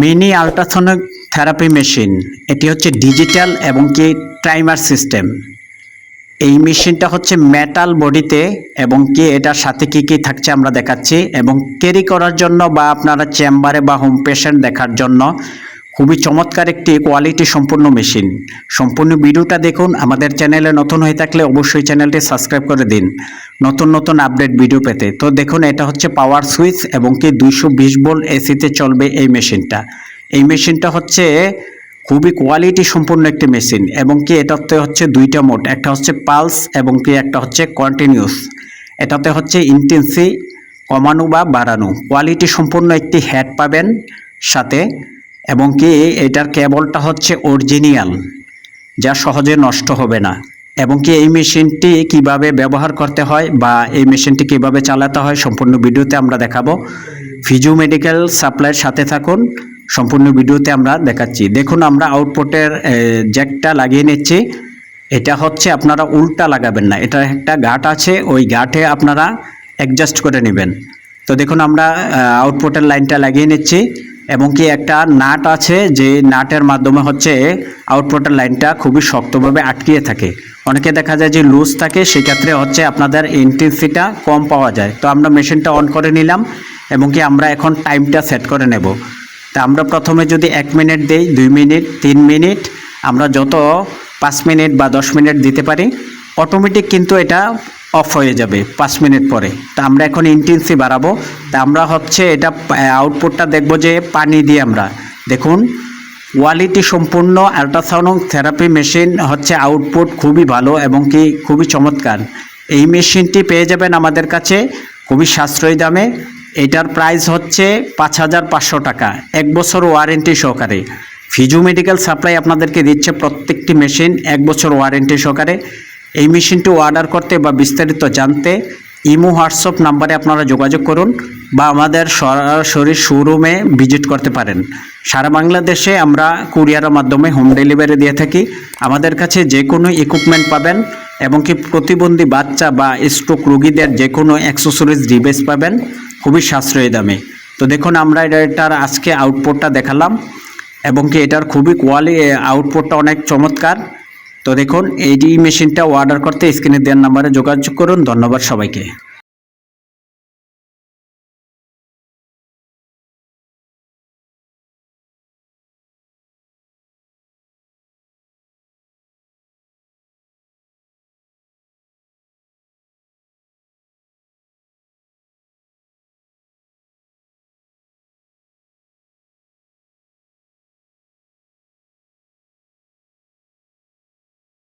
Mini ultrasonic therapy machine, এটি হচ্ছে digital এবং কি টাইমার সিস্টেম। এই মেশিনটা হচ্ছে মেটাল বডিতে এবং কি এটার সাথে কি কি থাকছে আমরা দেখাচ্ছি এবং ক্যারি করার জন্য বা আপনারা চেম্বারে বা হোম পেশেন্ট দেখার জন্য খুবই চমৎকার একটি কোয়ালিটি সম্পূর্ণ মেশিন সম্পূর্ণ ভিডিওটা দেখুন, আমাদের চ্যানেলে নতুন হয়ে থাকলে অবশ্যই চ্যানেলটি সাবস্ক্রাইব করে দিন। নতুন নতুন আপডেট ভিডিও পেতে। তো দেখুন, এটা হচ্ছে পাওয়ার সুইচ এবং কি দুইশো বিশ ভোল্ট এসিতে চলবে এই মেশিনটা এই মেশিনটা হচ্ছে খুবই কোয়ালিটি সম্পূর্ণ একটি মেশিন এবং কি এটাতে হচ্ছে দুইটা মোড একটা হচ্ছে পালস এবং কি একটা হচ্ছে কন্টিনিউস এটাতে হচ্ছে ইন্টেন্সি কমানো বা বাড়ানো। কোয়ালিটি সম্পূর্ণ একটি হেড পাবেন সাথে এবং কি এটার কেবলটা হচ্ছে অরিজিনাল যা সহজে নষ্ট হবে না। এবং কি এই মেশিনটি কীভাবে ব্যবহার করতে হয় বা এই মেশিনটি কীভাবে চালাতে হয় সম্পূর্ণ ভিডিওতে আমরা দেখাবো। ফিজু মেডিকেল সাপ্লাইয়ের সাথে থাকুন, সম্পূর্ণ ভিডিওতে আমরা দেখাচ্ছি। দেখুন, আমরা আউটপুটের জ্যাকটা লাগিয়ে নিচ্ছি। এটা হচ্ছে আপনারা উল্টা লাগাবেন না। এটার একটা গাঁট আছে, ওই গাঁটে আপনারা অ্যাডজাস্ট করে নেবেন। তো দেখুন, আমরা আউটপুটের লাইনটা লাগিয়ে নিচ্ছি। এবং কি একটা নাট আছে যে নাটের মাধ্যমে হচ্ছে আউটপুটের লাইনটা খুবই শক্তভাবে আটকিয়ে থাকে। অনেকে দেখা যায় যে লুজ থাকে, সেক্ষেত্রে হচ্ছে আপনাদের ইন্টেন্সিটা কম পাওয়া যায়। তো আমরা মেশিনটা অন করে নিলাম এবং কি আমরা এখন টাইমটা সেট করে নেব। তা আমরা প্রথমে যদি এক মিনিট দেই, দুই মিনিট তিন মিনিট আমরা যত পাঁচ মিনিট বা দশ মিনিট দিতে পারি অটোমেটিক কিন্তু এটা অফ হয়ে যাবে পাঁচ মিনিট পরে। তা আমরা এখন ইন্টেন্সি বাড়াবো। তা আমরা হচ্ছে এটা আউটপুটটা দেখব যে পানি দিয়ে আমরা। দেখুন কোয়ালিটি সম্পূর্ণ আল্ট্রাসাউন্ড থেরাপি মেশিন হচ্ছে আউটপুট খুবই ভালো এবং কি খুবই চমৎকার। এই মেশিনটি পেয়ে যাবেন আমাদের কাছে খুবই সাশ্রয়ী দামে। এটার প্রাইস হচ্ছে পাঁচ হাজার পাঁচশো টাকা। এক বছর ওয়ারেন্টি সহকারে। ফিজু মেডিকেল সাপ্লাই আপনাদেরকে দিচ্ছে প্রত্যেকটি মেশিন এক বছর ওয়ারেন্টি সহকারে। এই মেশিনটি অর্ডার করতে বা বিস্তারিত জানতে ইমো হোয়াটসঅ্যাপ নাম্বারে আপনারা যোগাযোগ করুন বা আমাদের সরাসরি শোরুমে ভিজিট করতে পারেন। সারা বাংলাদেশে আমরা কুরিয়ারের মাধ্যমে হোম ডেলিভারি দিয়ে থাকি। আমাদের কাছে যে কোনো ইকুইপমেন্ট পাবেন এবং কি প্রতিবন্ধী বাচ্চা বা স্ট্রোক রোগীদের যে কোনো অ্যাক্সেসরিজ ডিভাইস পাবেন, খুবই সাশ্রয়ী দামে। তো দেখুন, আমরা এটার আজকে আউটপুটটা দেখালাম এবং কি এটার খুবই কোয়ালি আউটপুটটা অনেক চমৎকার। তো দেখুন এই মেশিনটা অর্ডার করতে স্ক্রিনে দেওয়ার নাম্বারে যোগাযোগ করুন। ধন্যবাদ সবাইকে।